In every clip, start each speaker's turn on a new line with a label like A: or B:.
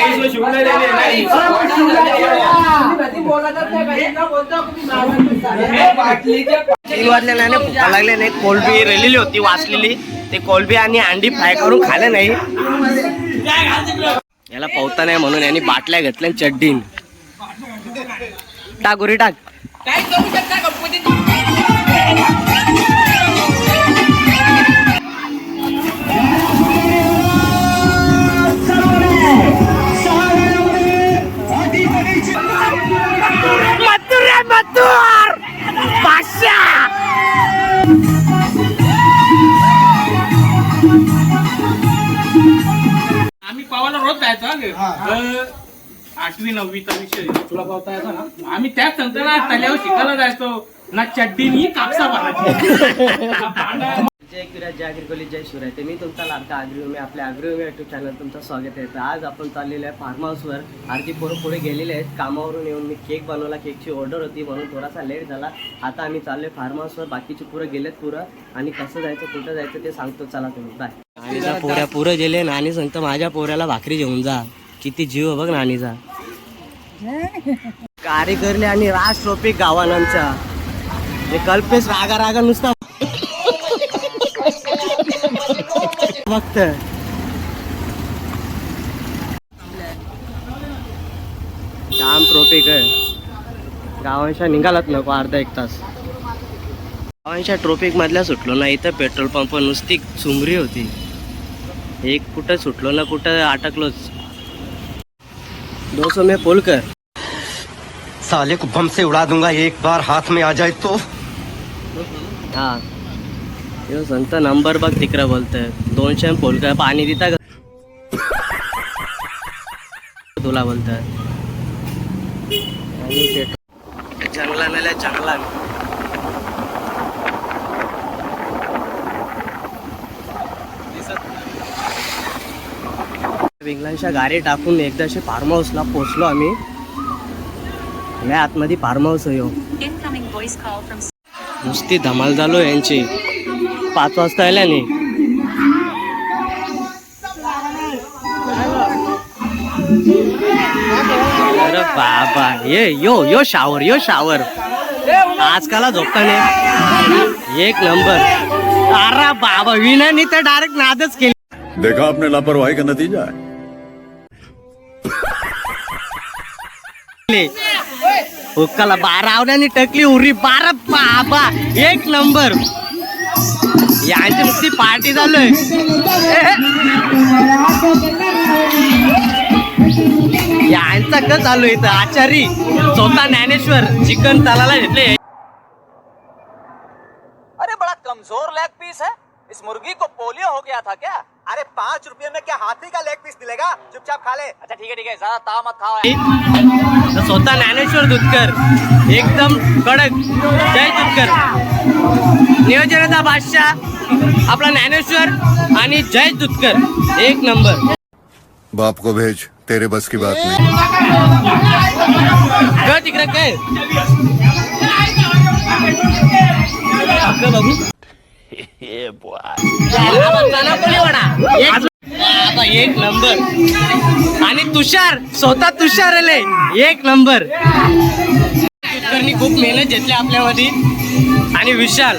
A: नाही,
B: नाही. नाही
A: भुका लागले नाही. कोलबी रेलेली होती वाचलेली. ते कोलबी आणि अंडी फ्राय करून खाले नाही. याला पवता नाही म्हणून यांनी बाटल्या घेतल्या आणि चड्डीन. टाक गुरी टाक.
B: आम्ही पवाला रोज जायचो हा गे. आठवी नववीचा विषय. तुला पावता येतो ना? आम्ही त्याच सांगतो ना तल्यावर शिकायला जायचो. ना चड्डी नी कापसा भरायची
A: जय किराज जय अग्रिकोली जय शिवराय. ते मी तुमचा लाडका अग्रिमी आपल्या अग्रिमी युट्यूब चॅनल तुमचं स्वागत आहे. तर आज आपण चाललेलो आहे फार्म हाऊसवर आरती पोरं पुढे गेलेले आहेत. कामावरून येऊन मी केक बनवला केकची ऑर्डर होती. म्हणून थोडासा लेट झाला. आता आम्ही चाललोय फार्म हाऊसवर बाकीची पुरं गेलेत पुरं. आणि कसं जायचं कुठं जायचं ते सांगतो. चला तुम्ही. बाय नाणीचा पोऱ्या पुरं गेले. नाणी सांगतो माझ्या पोऱ्याला भाकरी घेऊन जा. किती जीव बघ नाणीचा कार्यकर्ले आणि राज ट्रॉफिक गावानांचा हे कल्पेश रागा रागा नुसता फक्त जाम ट्रॉफिक आहे गावांच्या निघालात नको अर्धा एक तास. गावांच्या ट्रॉफिक मधल्या सुटलो ना इथं पेट्रोल पंप नुसती चुमरी होती. एक कुठं सुटलो ना कुठं अटकलोच. दोस्तों में पुल कर.
C: साले को बम से उड़ा दूंगा एक बार हाथ में आ जाए तो।
A: हा। यो संत नंबर बघ तिकडं बोलतोय. दोनशे पोलकर पाणी देता का? तुला बोलतोय. जंगला नेल्या जंगला विंगलांच्या गाडी टाकून एकदाशी फार्म हाऊसला पोचलो आम्ही. या आतमध्ये फार्म हाऊस
D: from
A: नुसती धमाल झालो यांची. पाच वाजता आल्याने अरे बाबा ये यो यो शावर यो शावर आजकाल झोपता नाही. एक नंबर अरे बाबा विनानी तर डायरेक्ट नादच केली.
E: देखा आपने लापरवाही का नतीजा?
A: हुक्काला बारा आवड्याने टकली उरी बारा बाबा. एक नंबर यांची नुसती पार्टी चालू यांचा क चालू आहे इथं? आचारी स्वतः ज्ञानेश्वर चिकन तलाला घेतले.
F: अरे बड़ा कमजोर लेग पीस है। इस मुर्गी को पोलियो हो गया था क्या? अरे पाँच रुपए में क्या हाथी का लेग पीस मिलेगा? चुपचाप खा ले। अच्छा ठीक है ठीक है ज़्यादा ताव मत खाओ।
A: स्वतः ज्ञानेश्वर दुधकर एकदम कडक। जय दुधकर। नियोजनाचा बादशाह आपला ज्ञानेश्वर आणि जय दुधकर एक नंबर.
E: बाप को भेज तेरे बस की बात नहीं।
A: तिकडे काय बघू एक- एक नंबर आणि तुषार स्वतः तुषार आले. एक नंबर. तुषारनी खूप मेहनत घेतली आपल्यामध्ये. आणि विशाल.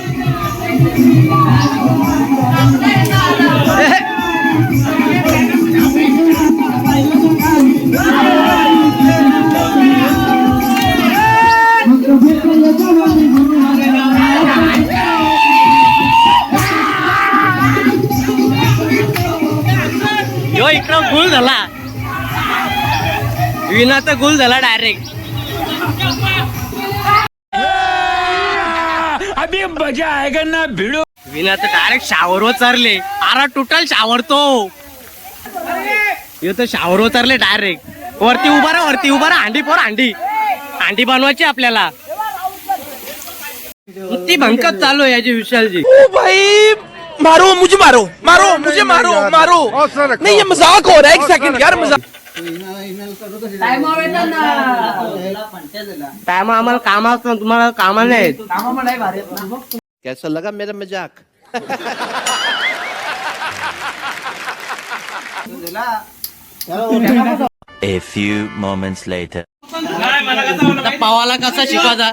A: विनाचा गुल झाला डायरेक्ट
B: अभी मजा आएगा ना भिड़ो।
A: विना तर डायरेक्ट शावर उतरले आरा टोटल शावर तो. यो तर शावर उतरले डायरेक्ट वरती उभा राहा वरती उभा राहा. अंडी पोर अंडी अंडी बनवायची आपल्याला. ती भंकत चालू आहे याची विशालची
G: भाई मारो मुझे मारो. मारो मुझे मारो मारो. नहीं ये मजाक हो रहा है एक सेकंड यार मजाक
A: टाइम आम्हाला कामात तुम्हाला कामाला नाही
G: कैसा लगा मेरा मजाक?
H: A few moments later.
A: Pawala कसा शिकवायचा?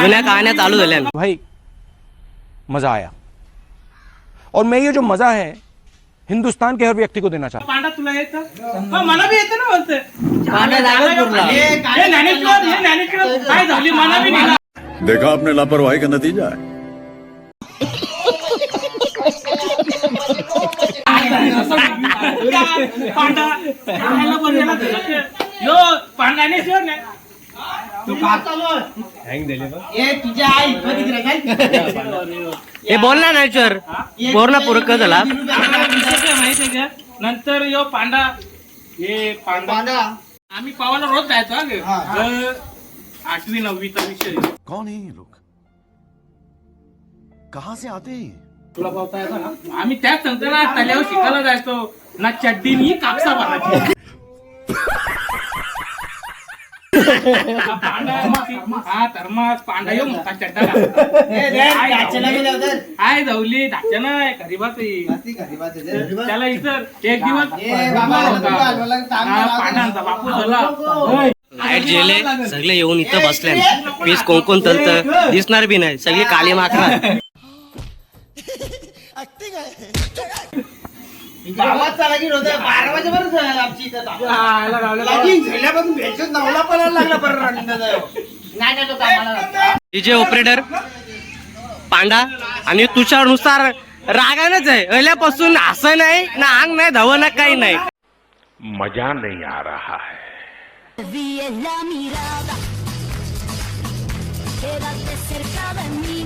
A: जुन्या कहाण्या चालू झाल्या
G: भाई मजा आया. और मैं ये जो मजा है हिंदुस्तान के हर व्यक्ति को देना चाहता
B: पांडा तुला येतं? हा, मला बी येतं ना बोलतोय.
A: पांडा जागत पुरला.
B: हे ज्ञानेश्वर हे ज्ञानेश्वर. काय झाली? मला बी नाही
E: देखा आपने लापरवाही का नतीजा है।
B: पांडा पांड्याला बोललेला नाही
A: हे बोल ना नायचर बोर ना पूरक झाला?
B: माहितीये का? नंतर यो पांडा. हे पांडा. आम्ही पावाला रोज जायचो हा गे. तर आठवी नववीचा विषय
E: कौन है ये लोग? कहाँ से आते हैं ये?
B: तुला पावता येतो ना? आम्ही त्याच सांगतो ना तल्यावर शिकायला जायचो. ना चड्डी नी कापसा भरायची हा पांडा हा थर्मास पांडा यो मोठा चड्डा आय जाऊली धाच्या नाही गरीबाच त्याला इतर एक दिवस हा, पांडांचा बापू झाला
A: लाइट गेले सगळे येऊन इथं बसले पीस कोण कोण तलत दिसणार बी नाही सगळी काली डीजे ऑपरेटर पांडा आणि तुषारनुसार रागानच आहे. पहिल्यापासून असं नाही ना अंग नाही धव ना काही नाही.
I: mirada. Quédate cerca de mí.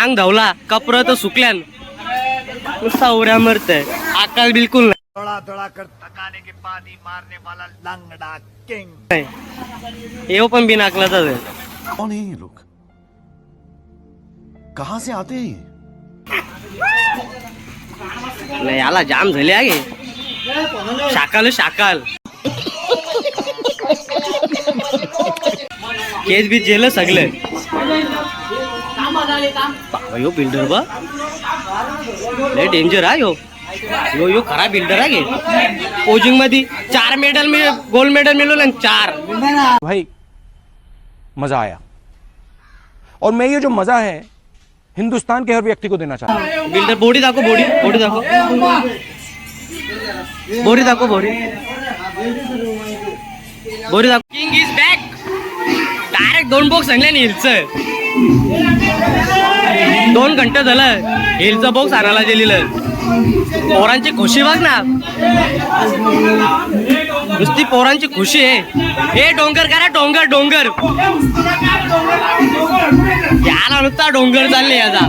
A: अंग धावला कपर तर सुकल्यान. उड्या मरतय. आकाल बिलकुल नाही. येऊ पण बिनाकलाच आहे
E: कौन है ये लोग? कहाँ से आते हैं ये?
A: नाही याला जाम झाले आहे. शाकाल शाकाल. केस बीच जेल सगळे. बिल्डर बा. लय डेंजर हा यो. यो यो खरा बिल्डर आहे पोजिंग मध्ये चार मेडल मी गोल्ड मेडल मिळवलं आणि चार.
G: भाई मज़ा आया. और मैं ये जो मज़ा है हिंदुस्तान के हर व्यक्ति को देना चाहता हूँ।
A: बिल्डर बॉडी दाखव बॉडी बॉडी दाखव बॉडी दाखव बॉडी बॉडी दाखव किंग इज़ बॅक डायरेक्ट दोन बॉक्स आणले हिलचं. दोन घंटे झालं. हिलचं बॉक्स आणायला दिलेलं पोरांची खुशी बघ ना. नुसती पोरांची खुशी आहे. हे डोंगर करा डोंगर डोंगर. याला नुसता डोंगर चालले याचा.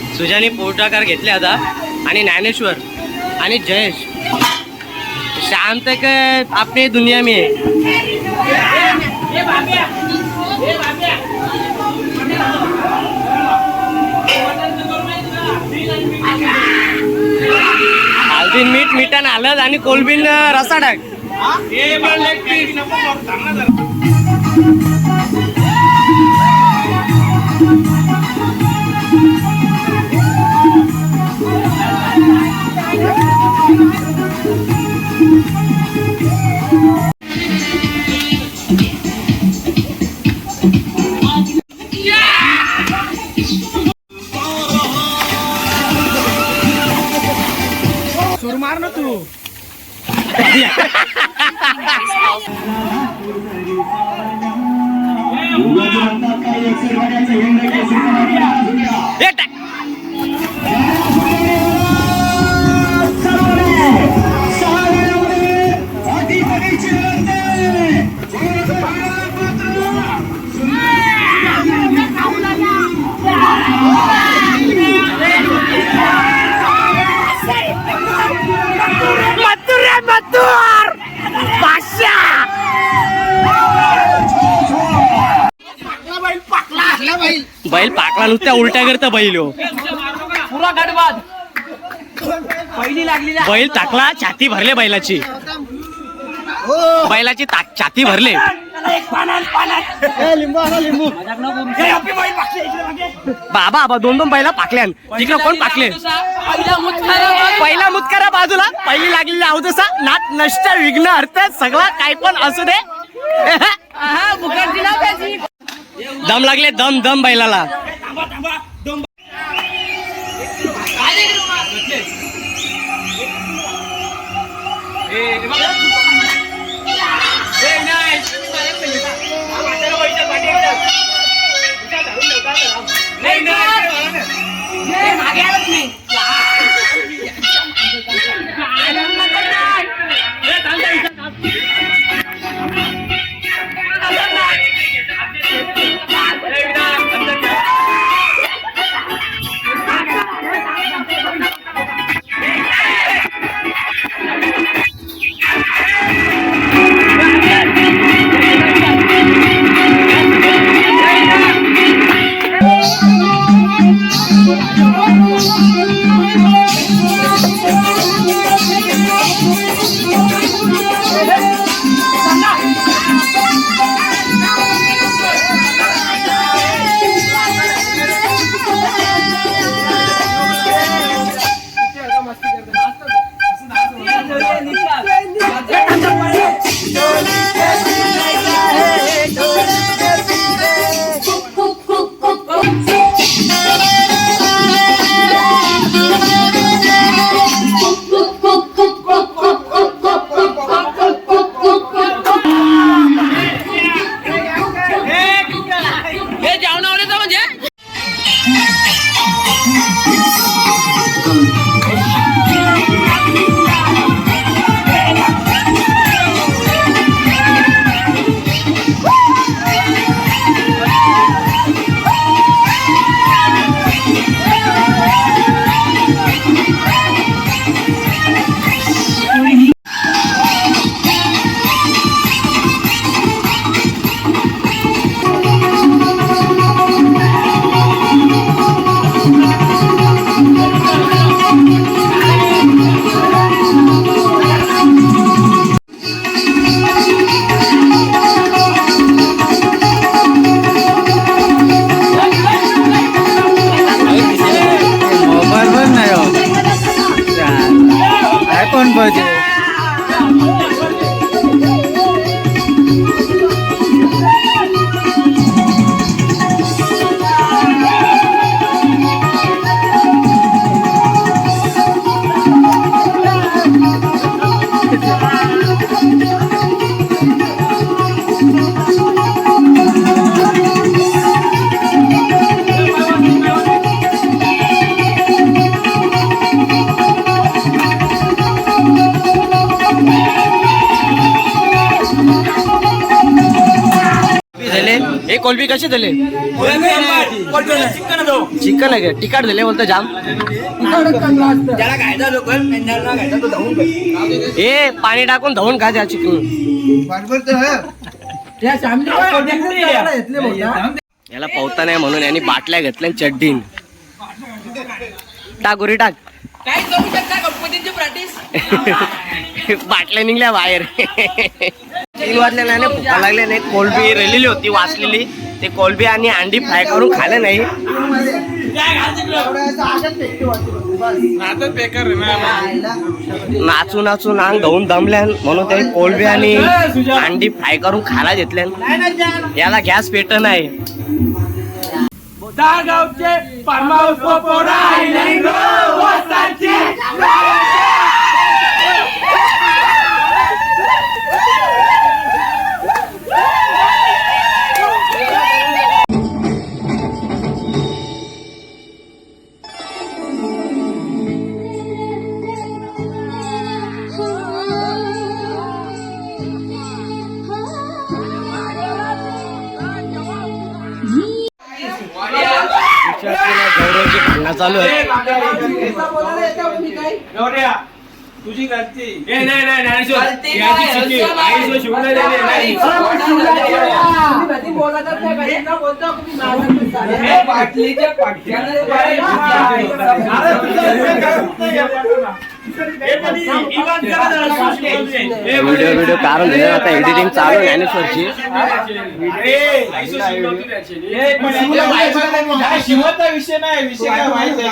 A: सुजाने पोटाकार घेतले आता. आणि ज्ञानेश्वर आणि जयेश. शांत आपली दुनिया मी. है मीठ मिठान आलं आणि कोलबीन रसा टाक नुसत्या उलट्या करता बैल ह्यो.
B: पुरा गडबाद पहिली
A: बैल टाकला छाती भरले बैलाची. बैलाची छाती भरले. बाबा बाबा दोन दोन बैला पाकल्यान तिकडे कोण पाकले? पहिला मुतकरा बाजूला. पहिली लागलेली अवदसा. नात नष्ट विघ्न अर्थ सगळा काय पण असू दे. दम लागले दम दम बैलाला. थांबा थांबा. डोंब
J: नाही मागे. आलंच नाही. 是哪种？不你。
A: झाले हे कोलबी कसे झाले चिकन आहे का? तिखट झाले बोलतो जाम. हे पाणी टाकून धुवून खा त्या चिकन. याला पावता नाही म्हणून यांनी बाटल्या घेतल्या चड्डीन. टाक गोरी टाक. बाटल्या निघल्या बाहेर. तीन वाजले नाही भुका लागले नाही. कोलबी रेलेली होती वाचलेली. ते कोलबी आणि अंडी फ्राय करून खाल्लं नाही. नाचून नाचून अंग धुवून दमल्यान म्हणून ते कोलबी आणि अंडी फ्राय करून खायला घेतल्यान याला गॅस पेट नाही.
B: गावचे
A: चालू आहे.
B: तुझी गलती. नाही
A: व्हिडिओ व्हिडिओ कारण झाले आता एडिटिंग चालू आहे ज्ञानेश्वरची
B: शिवचा विषय नाही विषय काय माहिती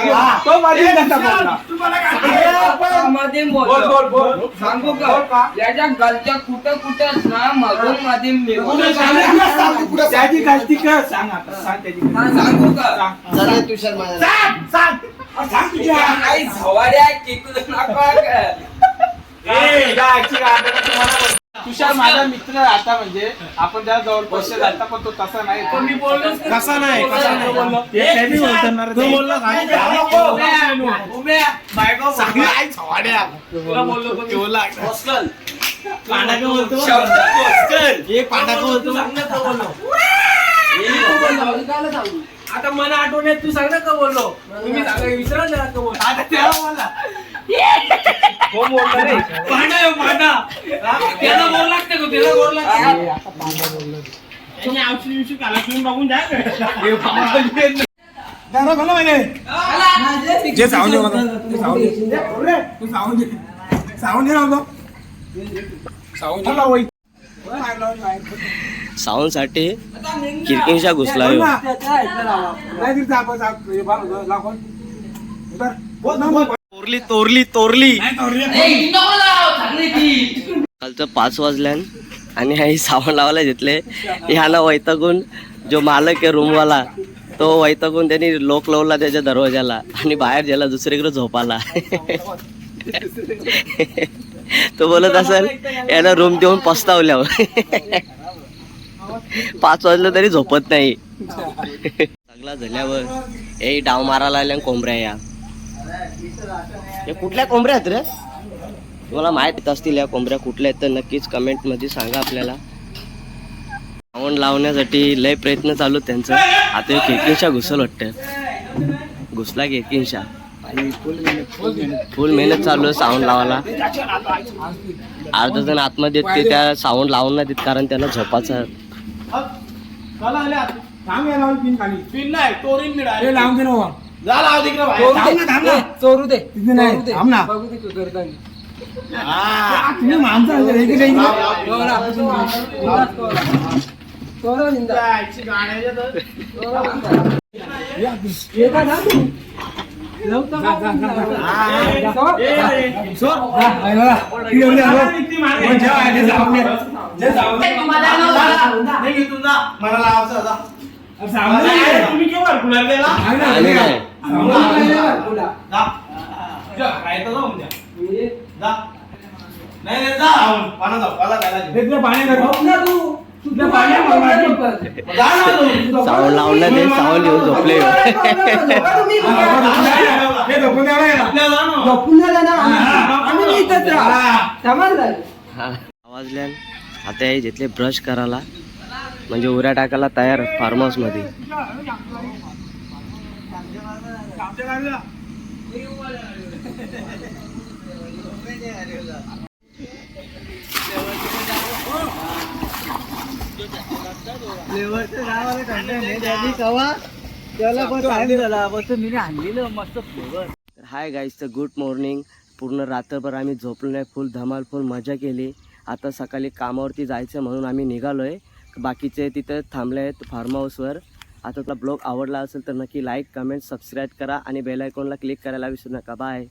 J: मध्ये सांगू का? गलत्या कुठं कुठं ना मधून मध्ये
B: त्याची गलती कर सांग आता. सांग त्याची.
J: सांगू. का?
A: चला तुषार माझा
B: सांग सांग. अरे सांग तुझ्या
J: काही झवाड्या किती नका
B: ए? आता तुम्हाला. तुषार माझा मित्र आता म्हणजे आपण त्याला जवळ पैसे घालता पण तो तसा नाही. मी बोललो? कसा नाही कसा नाही. बोललो? तो बोललो? तुला बोललो पण बोलला पांडा का बोलतो? एक पांडा का बोलतो? आता मला आठवण येत तू सांग ना का बोललो? तुम्ही सांगा विसरा जरा का बोललो? आता तेव्हा हो बोलला रे पांडा आहे पांडा त्याला बोल लागते का? त्याला बोल लागते. तुम्ही औषधी विषयी काला तुम्ही बघून जा. तू
A: साऊंडसाठी किरकिंशा घुसला. तोरली तोरली तोरली. कालचं पाच वाजल्यान आणि आई सावण लावायला घेतले. ह्याला वैतागून जो मालक आहे रूमवाला तो वैतागून त्यांनी लोक लावला त्याच्या दरवाजाला आणि बाहेर गेला दुसरीकडे झोपाला. तो बोलत असेल याला रूम देऊन पस्तावल्यावर. पाच वाजलं तरी झोपत नाही. सगळा झाल्यावर ए डाव मारायला आल्या कोंबड्या या. हे कुठल्या कोंबड्या आहेत रे? तुम्हाला माहीत असतील या कोंबड्या कुठल्या आहेत तर नक्कीच कमेंटमध्ये सांगा आपल्याला. सावण लावण्यासाठी लय प्रयत्न चालू आहेत त्यांचं. आता एक एकिंशा घुसल वाटतं घुसला की एकिंशा फुल मेहनत चालू आहे सावण लावायला. अर्धा जण आतमध्ये ते त्या सावण लावून नाही देत कारण त्यांना झोपाचं
B: पिन नाही तोरीन मिळाली लावून दे लाव तिकडे बाहेर. थांब ना, थांब ना.
J: चोरू दे
B: तिथे नाही,
J: चोरू दे.
B: थांब ना.
J: बघू दे तू करताना.
B: तुम्ही माणसं आहे, हे की नाही?
J: चोरा. चोरा निंदा.
B: जायची गाण्याच्या तर.
J: चोरा निंदा. येता ना तू? लवकर
B: जा, जा, जा, जा.
J: हा,
B: जा.
J: चोर.
B: ए, ए, सोड. जा, ती मारे. जे आहे, जे जाऊन दे. जे जाऊन दे. जा. नाही घेतून जा. मला लावायचं. तुम्ही केव्हा भरकुलाला गेला?
A: आम्ही नाही.
B: सावंत आहे. जा. जा, राहायचं जाऊन द्या. जा. नाही, नाही, जा. पाण्यात जाऊ, पाला खायला दे. तिथलं पाणी घरी.
J: झोप ना तू. तू
B: तिथलं पाणी आहे, मला वाटलं.
J: झोप.
B: जा ना तू.
A: सावण लावून नाही देत सावण घेऊन झोपले ह्यो.
B: हे जा ना.
A: हा. आवाजल्यान आता हे घेतले ब्रश करायला म्हणजे उऱ्या टाकायला तयार फार्म हाय गाईज तर गुड मॉर्निंग पूर्ण रात्रभर आम्ही झोपलो नाही फुल धमाल फुल मजा केली. आता सकाळी कामावरती जायचं म्हणून आम्ही निघालो आहे बाकीचे तिथं थांबले आहेत फार्म हाऊसवर आता तुला ब्लॉग आवडला असेल तर नक्की लाईक कमेंट सबस्क्राईब करा आणि बेल आयकॉनला क्लिक करायला विसरू नका. बाय